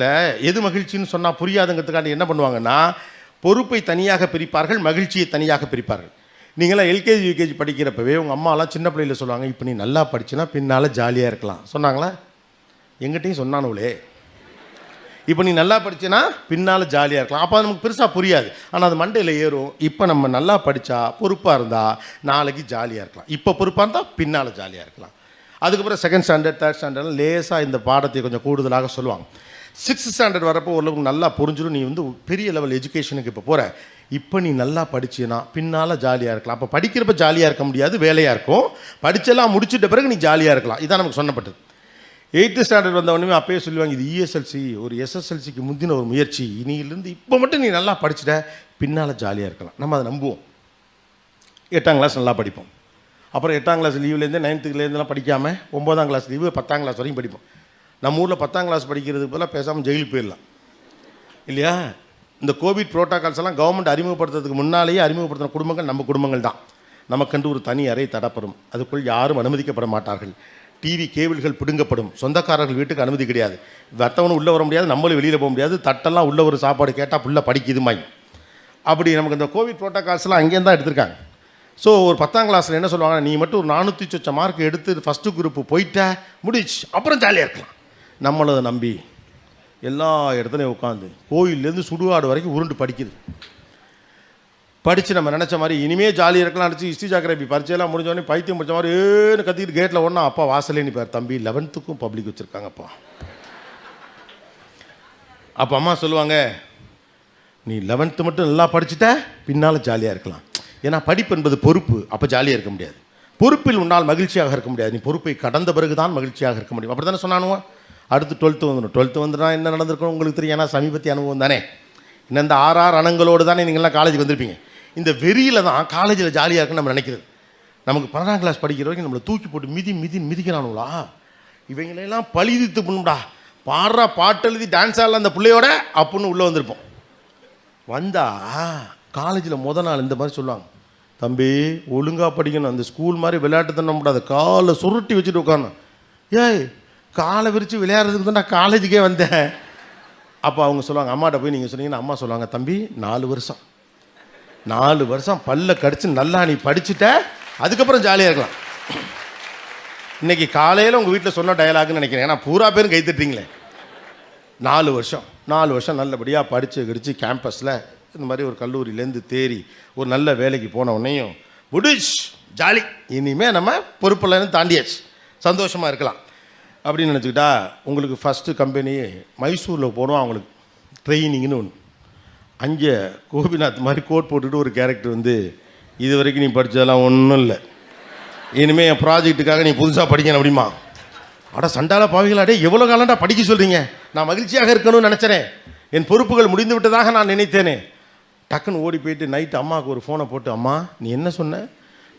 விஷயத்தில் எது மகிழ்ச்சின்னு சொன்னால் புரியாதுங்கிறதுக்காண்டி என்ன பண்ணுவாங்கன்னா பொறுப்பை தனியாக பிரிப்பார்கள் மகிழ்ச்சியை தனியாக பிரிப்பார்கள். நீங்களாம் எல்கேஜி யூகேஜி படிக்கிறப்பவே உங்கள் அம்மாலாம் சின்ன பிள்ளையில சொல்லுவாங்க இப்போ நீ நல்லா படிச்சினா பின்னால் ஜாலியாக இருக்கலாம். சொன்னாங்களா? எங்கிட்டையும் சொன்னானுங்களே. இப்போ நீ நல்லா படிச்சேன்னா பின்னால் ஜாலியாக இருக்கலாம். அப்போ நமக்கு பெருசாக புரியாது. ஆனால் அது மண்டையில் ஏறும். இப்போ நம்ம நல்லா படித்தா பொறுப்பாக இருந்தால் நாளைக்கு ஜாலியாக இருக்கலாம். இப்போ பொறுப்பாக இருந்தால் பின்னால் ஜாலியாக இருக்கலாம். அதுக்கப்புறம் செகண்ட் ஸ்டாண்டர்ட் தேர்ட் ஸ்டாண்டர்ட் லேசாக இந்த பாடத்தை கொஞ்சம் கூடுதலாக சொல்லுவாங்க. சிக்ஸ்த் ஸ்டாண்டர்ட் வரப்போ ஓரளவுக்கு நல்லா புரிஞ்சிடும் நீ வந்து பெரிய லெவல் எஜுகேஷனுக்கு இப்போ போகிற இப்போ நீ நல்லா படிச்சினா பின்னால் ஜாலியாக இருக்கலாம். அப்போ படிக்கிறப்ப ஜாலியாக இருக்க முடியாது வேலையாக இருக்கும். படித்தெல்லாம் முடிச்சிட்ட பிறகு நீ ஜாலியாக இருக்கலாம். இதான் நமக்கு சொன்னப்பட்டது. எயித்து ஸ்டாண்டர்ட் வந்த உடனே அப்பயே சொல்லுவாங்க இது இஎஸ்எல்சி ஒரு எஸ்எஸ்எல்சிக்கு முந்தின ஒரு முயற்சி. இனியிலேருந்து இப்போ மட்டும் நீ நல்லா படிச்சிட்ட பின்னால் ஜாலியாக இருக்கலாம். நம்ம அதை நம்புவோம். எட்டாம் கிளாஸ் நல்லா படிப்போம். அப்புறம் எட்டாம் கிளாஸ் லீவ்லேருந்து நைன்த்துலேருந்துலாம் படிக்காமல் ஒம்போதாம் கிளாஸ் லீவு பத்தாம் கிளாஸ் வரைக்கும் படிப்போம். நம்ம ஊரில் பத்தாம் கிளாஸ் படிக்கிறதுக்கு பதிலாக பேசாமல் ஜெயிலுக்கு போயிடலாம். இல்லையா? இந்த கோவிட் ப்ரோட்டோகால்ஸ் எல்லாம் கவர்மெண்ட் அறிமுகப்படுத்துறதுக்கு முன்னாலேயே அறிமுகப்படுத்தின குடும்பங்கள் நம்ம குடும்பங்கள் தான். நமக்கென்று ஒரு தனி அறை தடப்படும். அதுக்குள் யாரும் அனுமதிக்கப்பட மாட்டார்கள். டிவி கேபிள்கள் பிடுங்கப்படும். சொந்தக்காரர்கள் வீட்டுக்கு அனுமதி கிடையாது. வர்த்தவனும் உள்ளே வர முடியாது நம்மளும் வெளியில் போக முடியாது. தட்டெல்லாம் உள்ள ஒரு சாப்பாடு கேட்டால் புள்ள படிக்குதுமாய். அப்படி நமக்கு இந்த கோவிட் ப்ரோட்டோகால்ஸ்லாம் அங்கேயும் தான் எடுத்திருக்காங்க. ஸோ ஒரு பத்தாம் கிளாஸில் என்ன சொல்லுவாங்க நீ மட்டும் ஒரு நானூற்றி சொச்ச மார்க் எடுத்து ஃபஸ்ட்டு குரூப்பு போயிட்ட முடிச்சு அப்புறம் ஜாலியாக இருக்கலாம். நம்மளை நம்பி எல்லா இடத்துலையும் உட்காந்து கோயிலேருந்து சுடுகாடு வரைக்கும் உருண்டு படிக்குது. படித்து நம்ம நினச்ச மாதிரி இனிமே ஜாலியாக இருக்கலாம் நினச்சி ஹிஸ்ட்ரி ஜாக்கிரபி பரிச்சையெல்லாம் முடிஞ்சோடனே பைத்தியம் முடிச்ச மாதிரி ஏன்னு கத்திட்டு கேட்டில் ஒன்றா அப்பா வாசலே நிற்பார் தம்பி லெவன்த்துக்கும் பப்ளிக் வச்சுருக்காங்கப்பா. அப்போ அம்மா சொல்லுவாங்க நீ லெவன்த்து மட்டும் நல்லா படிச்சுட்ட பின்னால் ஜாலியாக இருக்கலாம். ஏன்னா படிப்பு என்பது பொறுப்பு அப்போ ஜாலியாக இருக்க முடியாது. பொறுப்பில் உன்னால் மகிழ்ச்சியாக இருக்க முடியாது. நீ பொறுப்பை கடந்த பிறகு தான் மகிழ்ச்சியாக இருக்க முடியும். அப்படி தானே சொன்னானுவோ? அடுத்து டுவெல்த்து வந்துடும் டுவெல்த்து வந்துனா என்ன நடந்திருக்கும் உங்களுக்கு தெரியும். ஏன்னா சமீபத்திய அனுபவம் தானே. இன்னும் இந்த ஆறு ஆறு அணங்களோடு தானே நீங்கள்லாம் காலேஜுக்கு வந்திருப்பீங்க. இந்த வெறியில் தான் காலேஜில் ஜாலியாக இருக்குன்னு நம்ம நினைக்கிறது. நமக்கு பன்னெண்டாம் கிளாஸ் படிக்கிற வரைக்கும் நம்மளை தூக்கி போட்டு மிதி மிதி மிதிக்கிறானுங்களா? இவங்களெல்லாம் பழிதித்து பண்ணுடா பாடுறா பாட்டு எழுதி டான்ஸ் ஆடல அந்த பிள்ளையோட அப்புடின்னு உள்ளே வந்திருப்போம். வந்தால் காலேஜில் முத நாள் இந்த மாதிரி சொல்லுவாங்க. தம்பி ஒழுங்காக படிக்கணும். அந்த ஸ்கூல் மாதிரி விளையாட்டு தானே கூடாது காலை சுருட்டி வச்சுட்டு உட்காரணும். ஏய் காலை விரித்து விளையாடுறதுக்கு தான் நான் காலேஜுக்கே வந்தேன். அப்போ அவங்க சொல்லுவாங்க அம்மாட்ட போய் நீங்கள் சொன்னீங்கன்னா அம்மா சொல்லுவாங்க தம்பி நாலு வருஷம். நாலு வருஷம் பல்ல கடிச்சு நல்லா நீ படிச்சுட்ட அதுக்கப்புறம் ஜாலியாக இருக்கலாம். இன்னைக்கு காலையில் உங்கள் வீட்டில் சொன்ன டயலாக்னு நினைக்கிறேன். ஏன்னா பூரா பேரும் கை நாலு வருஷம். நாலு வருஷம் நல்லபடியாக படித்து கடிச்சு கேம்பஸில் இந்த மாதிரி ஒரு கல்லூரியிலேருந்து தேறி ஒரு நல்ல வேலைக்கு போன உடனேயும் முடிச் ஜாலி இனிமேல் நம்ம பொறுப்பில்லைன்னு தாண்டியாச்சு. சந்தோஷமாக இருக்கலாம். அப்படின்னு நினச்சிக்கிட்டா உங்களுக்கு ஃபஸ்ட்டு கம்பெனி மைசூரில் போனோம் அவங்களுக்கு ட்ரைனிங்னு ஒன்று அங்கே கோபிநாத் மாதிரி கோட் போட்டுட்டு ஒரு கேரக்டர் வந்து இது வரைக்கும் நீ படித்ததெல்லாம் ஒன்றும் இல்லை. இனிமேல் என் ப்ராஜெக்ட்டுக்காக நீ புதுசாக படிக்கணும் அப்படிமா அட சண்டால பாவிகளா டே எவ்வளோ காலம்டா படிக்க சொல்கிறீங்க நான் மகிழ்ச்சியாக இருக்கணும்னு நினச்சேனே. என் பொறுப்புகள் முடிந்து விட்டதாக நான் நினைத்தேனே. டக்குன்னு ஓடி போயிட்டு நைட்டு அம்மாவுக்கு ஒரு ஃபோனை போட்டு அம்மா நீ என்ன சொன்ன?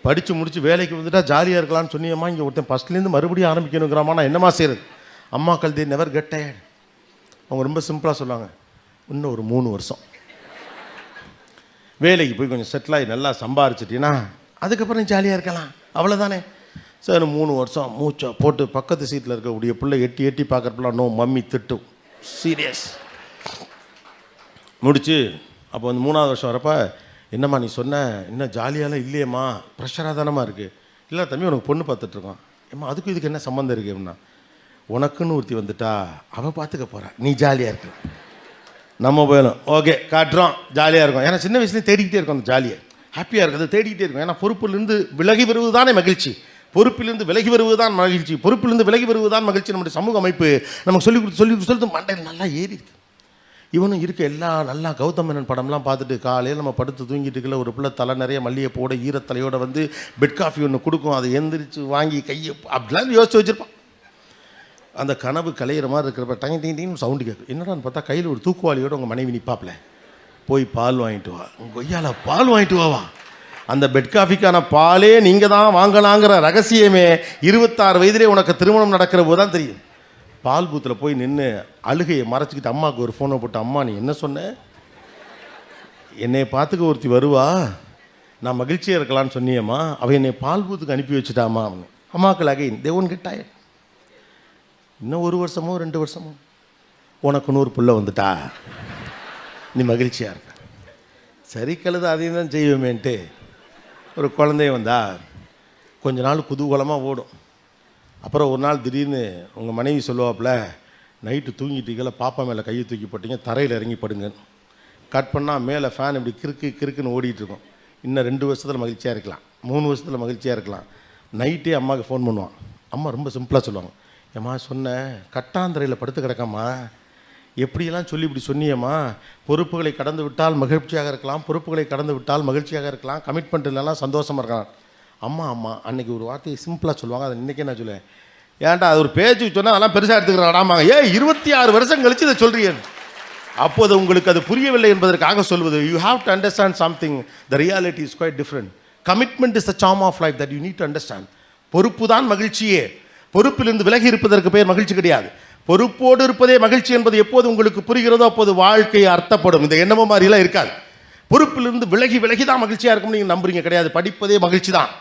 படித்து முடித்து வேலைக்கு வந்துட்டால் ஜாலியாக இருக்கலாம்னு சொன்னியம்மா இங்கே ஒருத்தன் ஃபஸ்ட்லேருந்து மறுபடியும் ஆரம்பிக்கணுங்கிறாமா நான் என்னம்மா செய்கிறது அம்மா தே நெவர் கெட் டயர்ட் அவங்க ரொம்ப சிம்பிளாக சொல்லுவாங்க இன்னும் ஒரு மூணு வருஷம். வேலைக்கு போய் கொஞ்சம் செட்டில் ஆகி நல்லா சம்பாரிச்சிட்டீங்கன்னா அதுக்கப்புறம் ஜாலியாக இருக்கலாம். அவ்வளோதானே சார் மூணு வருஷம். மூச்சை போட்டு பக்கத்து சீட்டில் இருக்கக்கூடிய பிள்ளை எட்டி எட்டி பார்க்குறப்பெல்லாம் நோ மம்மி திட்டும் சீரியஸ் முடிச்சு அப்போ வந்து மூணாவது வருஷம் வரப்போ என்னம்மா நீ சொன்ன? இன்னும் ஜாலியாலாம் இல்லையம்மா? ப்ரெஷராக தானம்மா இருக்குது இல்லை தம்பி உனக்கு பொண்ணு பார்த்துட்ருக்கோம் ஏம்மா அதுக்கும் இதுக்கு என்ன சம்மந்தம் இருக்குது அப்படின்னா உனக்குன்னு ஒருத்தி வந்துட்டா அவள் பார்த்துக்க போகிறா நீ ஜாலியாக இருக்க. நம்ம போயிடும் ஓகே காட்டுறோம். ஜாலியாக இருக்கும். ஏன்னா சின்ன வயசுலேயே தேடிக்கிட்டே இருக்கும் அந்த ஜாலியை. ஹாப்பியாக இருக்கிறது தேடிக்கிட்டே இருக்கும். ஏன்னா பொறுப்பிலிருந்து விலகி வருவது தானே மகிழ்ச்சி. பொறுப்பிலிருந்து விலகி வருவது தான் மகிழ்ச்சி. பொறுப்பிலிருந்து விலகி வருவது தான் மகிழ்ச்சி. நம்முடைய சமூக அமைப்பு நமக்கு சொல்லி கொடுத்து சொல்லி கொடுத்து சொல்லிட்டு மண்டையில் நல்லா ஏறி இருக்குது இவனும் இருக்க எல்லா நல்லா கௌதம் மேனன் படம்லாம் பார்த்துட்டு காலையில் நம்ம படுத்து தூங்கிட்டு இருக்கல ஒரு பிள்ளை தலை நிறைய மல்லிகைப்பூட ஈரத்தலையோட வந்து பெட் காஃபி ஒன்று கொடுக்கும் அதை எந்திரிச்சு வாங்கி கையை அப்படிலாம் யோசிச்சு வச்சிருப்பான். அந்த கனவு கலையிற மாதிரி இருக்கிறப்ப டங்கி டிங் டிங்னு சவுண்டு கேட்கும். என்னடான்னு பார்த்தா கையில் ஒரு தூக்குவாளியோட உங்கள் மனைவி நிற்பாப்ல போய் பால் வாங்கிட்டு வா. உங்கள் கொய்யால பால் வாங்கிட்டு வாவா அந்த பெட் காஃபிக்கான பாலே நீங்கள் தான் வாங்கலாங்கிற ரகசியமே இருபத்தாறு வயதிலே உனக்கு திருமணம் நடக்கிற போது தான் தெரியும். பால் பூத்தில் போய் நின்று அழுகையை மறைச்சிக்கிட்டு அம்மாவுக்கு ஒரு ஃபோனை போட்டு அம்மா நீ என்ன சொன்ன? என்னை பார்த்துக்க ஒருத்தி வருவா. நான் மகிழ்ச்சியாக இருக்கலான்னு சொன்னியம்மா. அவள் என்னை பால் பூத்துக்கு அனுப்பி வச்சுட்டாமா அவனு அம்மாக்கள் அகைன் தேவன் ஒன் இன்னும் ஒரு வருஷமோ ரெண்டு வருஷமோ? உனக்கு நூறு புள்ள வந்துட்டா. நீ மகிழ்ச்சியாக இருக்க. சரி கழுது அதையும் தான் செய்வோமேன்ட்டு. ஒரு குழந்தைய வந்தா கொஞ்ச நாள் குதூகலமாக ஓடும். அப்புறம் ஒரு நாள் திடீர்னு உங்கள் மனைவி சொல்லுவாப்புல நைட்டு தூங்கிட்டீங்கள பாப்பா மேலே கையை தூக்கி போட்டீங்க தரையில் இறங்கி படுங்க. கட் பண்ணால் மேலே ஃபேன் இப்படி கிறுக்கு கிறுக்குன்னு ஓடிட்டுருக்கோம் இன்னும் ரெண்டு வருஷத்தில் மகிழ்ச்சியாக இருக்கலாம். மூணு வருஷத்தில் மகிழ்ச்சியாக இருக்கலாம். நைட்டே அம்மாவுக்கு ஃபோன் பண்ணுவான். அம்மா ரொம்ப சிம்பிளாக சொல்லுவாங்க. ஏம்மா சொன்னேன் கட்டாந்தரையில் படுத்து கிடக்கம்மா. எப்படியெல்லாம் சொல்லி இப்படி சொன்னியம்மா? பொறுப்புகளை கடந்து விட்டால் மகிழ்ச்சியாக இருக்கலாம் பொறுப்புகளை கடந்து விட்டால் மகிழ்ச்சியாக இருக்கலாம் கமிட்மெண்ட் இல்லைன்னா சந்தோஷமாக இருக்கலாம். அம்மா அம்மா அன்னைக்கு ஒரு வார்த்தையை சிம்பிளாக சொல்லுவாங்க. அதை இன்றைக்கே நான் சொல்லுவேன். ஏன்டா அது ஒரு பேச்சு சொன்னால் அதெல்லாம் பெருசாக எடுத்துக்கிறாடாமாங்க ஏ இருபத்தி ஆறு வருஷம் கழிச்சு இதை சொல்கிறேன் அப்போது உங்களுக்கு அது புரியவில்லை என்பதற்காக சொல்வது you have to understand something the reality is quite different commitment is the sum of life that you need to understand பொறுப்பு தான் மகிழ்ச்சியே. பொறுப்பிலிருந்து விலகி இருப்பதற்கு பேர் மகிழ்ச்சி கிடையாது. பொறுப்போடு இருப்பதே மகிழ்ச்சி என்பது எப்போது உங்களுக்கு புரிகிறதோ அப்போது வாழ்க்கை அர்த்தப்படும். இந்த எண்ணமோ மாதிரிலாம் இருக்காது. பொறுப்பிலிருந்து விலகி விலகி தான் மகிழ்ச்சியாக இருக்கும் நீங்கள் நம்புறீங்க. கிடையாது. படிப்பதே மகிழ்ச்சி தான்.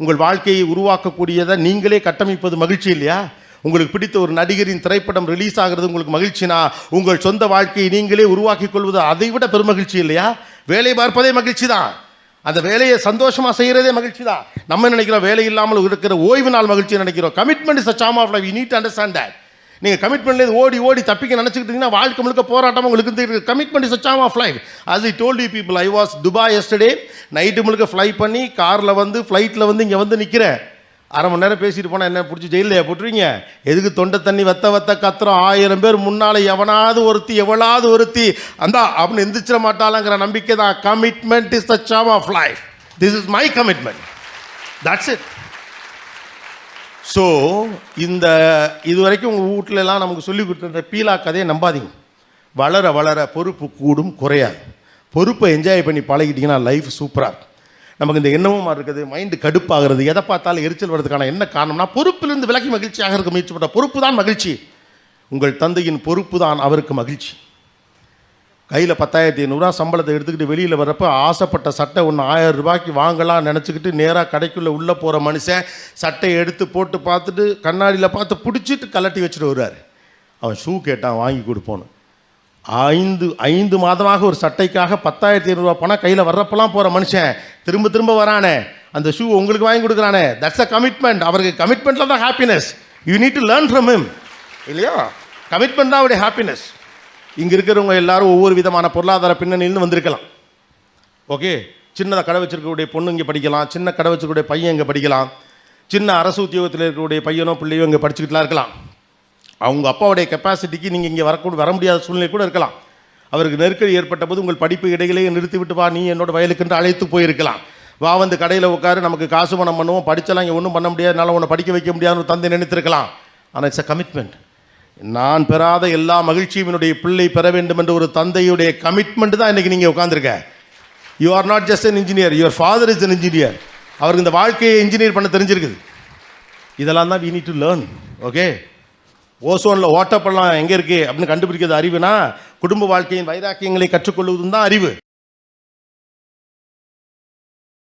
உங்கள் வாழ்க்கையை உருவாக்கக்கூடியதை நீங்களே கட்டமைப்பது மகிழ்ச்சி இல்லையா? உங்களுக்கு பிடித்த ஒரு நடிகரின் திரைப்படம் ரிலீஸ் ஆகிறது உங்களுக்கு மகிழ்ச்சினா உங்கள் சொந்த வாழ்க்கையை நீங்களே உருவாக்கிக் கொள்வது அதை விட பெருமகிழ்ச்சி இல்லையா? வேலை பார்ப்பதே மகிழ்ச்சி தான் அந்த வேலையை சந்தோஷமாக செய்கிறதே மகிழ்ச்சி தான் நம்ம நினைக்கிறோம்? வேலை இல்லாமல் இருக்கிற ஓய்வு நாள் மகிழ்ச்சி நினைக்கிறோம். Commitment is a sum of life you need understand that நீங்கள் கமிட்மெண்ட்லேருந்து ஓடி ஓடி தப்பிக்க நினச்சிக்கிட்டீங்கன்னா வாழ்க்கை முழுக்க போராட்டம் உங்களுக்கு தெரியுது commitment is sum of life as I told you people I was Dubai yesterday night முழுக்க ஃப்ளை பண்ணி காரில் வந்து ஃப்ளைட்டில் வந்து இங்கே வந்து நிற்கிறேன் அரை மணி நேரம் பேசிட்டு போனால் என்ன பிடிச்சி ஜெயிலில் போட்டுருவீங்க? எதுக்கு தொண்டை தண்ணி வத்த வத்த கத்துறோம்? ஆயிரம் பேர் முன்னால் எவனாவது ஒருத்தி எவ்வளாவது ஒருத்தி. அந்த அப்படின்னு எந்திரிச்சிட மாட்டாளாங்கிற நம்பிக்கை தான் commitment is the sum of life this is my commitment that's it so இந்த இது வரைக்கும் உங்கள் வீட்டில எல்லாம் நமக்கு சொல்லி கொடுத்துருந்த பீலா கதையை நம்பாதீங்க. வளர வளர பொறுப்பு கூடும் குறையாது. பொறுப்பை என்ஜாய் பண்ணி பழகிட்டீங்கன்னா லைஃப் சூப்பராக இருக்கும். நமக்கு இந்த எண்ணமும் இருக்குது மைண்டு கடுப்பாகிறது. எதை பார்த்தாலும் எரிச்சல் வர்றதுக்கான என்ன காரணம்னா பொறுப்பிலிருந்து விலகி மகிழ்ச்சியாக இருக்க முயற்சி பண்ணுற பொறுப்பு தான் மகிழ்ச்சி. உங்கள் தந்தையின் பொறுப்பு தான் அவருக்கு மகிழ்ச்சி. கையில் பத்தாயிரத்தி ஐநூறுரூவா சம்பளத்தை எடுத்துக்கிட்டு வெளியில் வரப்போ ஆசைப்பட்ட சட்டை ஒன்று ஆயிரம் ரூபாய்க்கு வாங்கலாம் நினச்சிக்கிட்டு நேராக கடைக்குள்ளே உள்ளே போகிற மனுஷன் சட்டையை எடுத்து போட்டு பார்த்துட்டு கண்ணாடியில் பார்த்து பிடிச்சிட்டு கலட்டி வச்சுட்டு வருவார். அவன் ஷூ கேட்டான் வாங்கி கொடுப்போன்னு. ஐந்து ஐந்து மாதமாக ஒரு சட்டைக்காக பத்தாயிரத்தி ஐநூறுரூவா பணம் கையில் வர்றப்பெல்லாம் போகிற மனுஷன் திரும்ப திரும்ப வரானே. அந்த ஷூ உங்களுக்கு வாங்கி கொடுக்குறானே. தட்ஸ் அ கமிட்மெண்ட் அவருக்கு கமிட்மெண்ட்டில் தான் happiness you need to learn from him. இல்லையா? கமிட்மெண்ட் தான் அவருடைய ஹாப்பினஸ் இங்கே இருக்கிறவங்க எல்லாரும் ஒவ்வொரு விதமான பொருளாதார பின்னணியிலிருந்து வந்திருக்கலாம். ஓகே சின்னதாக கடை வச்சிருக்கக்கூடிய பொண்ணு இங்கே படிக்கலாம் சின்ன கடை வச்சிருக்கக்கூடிய பையன் இங்கே படிக்கலாம் சின்ன அரசு உத்தியோகத்தில் இருக்கக்கூடிய பையனோ பிள்ளையோ இங்கே படிச்சுக்கிட்டுலாம் இருக்கலாம். அவங்க அப்பாவுடைய கெப்பாசிட்டிக்கு நீங்கள் இங்கே வரக்கூட வர முடியாத சூழ்நிலை கூட இருக்கலாம். அவருக்கு நெருக்கடி ஏற்பட்ட போது உங்கள் படிப்பு இடையிலேயே நிறுத்திவிட்டு வா நீ என்னோட வயலுக்கென்று அழைத்து போயிருக்கலாம். வா வந்து கடையில் உட்காரு நமக்கு காசு பணம் பண்ணுவோம் படித்தலாம் இங்கே ஒன்றும் பண்ண முடியாதுனால உன்னை படிக்க வைக்க முடியாதுன்னு தந்தை நினைத்திருக்கலாம். ஆனால் இட்ஸ் அ கமிட்மெண்ட் நான் பெறாத எல்லா மகிழ்ச்சியும் என்னுடைய பிள்ளை பெற வேண்டும் என்ற ஒரு தந்தையுடைய கமிட்மெண்ட் தான் இன்னைக்கு நீங்கள் உட்காந்துருக்க you are not just an engineer your father is an engineer அவருக்கு இந்த வாழ்க்கையை இன்ஜினியர் பண்ண தெரிஞ்சிருக்குது. இதெல்லாம் தான் we need to learn okay ஓசோனில் ஓட்டப்படலாம் எங்கே இருக்குது அப்படின்னு கண்டுபிடிக்கிறது அறிவுனா குடும்ப வாழ்க்கையின் வைராக்கியங்களை கற்றுக்கொள்வதும் தான் அறிவு.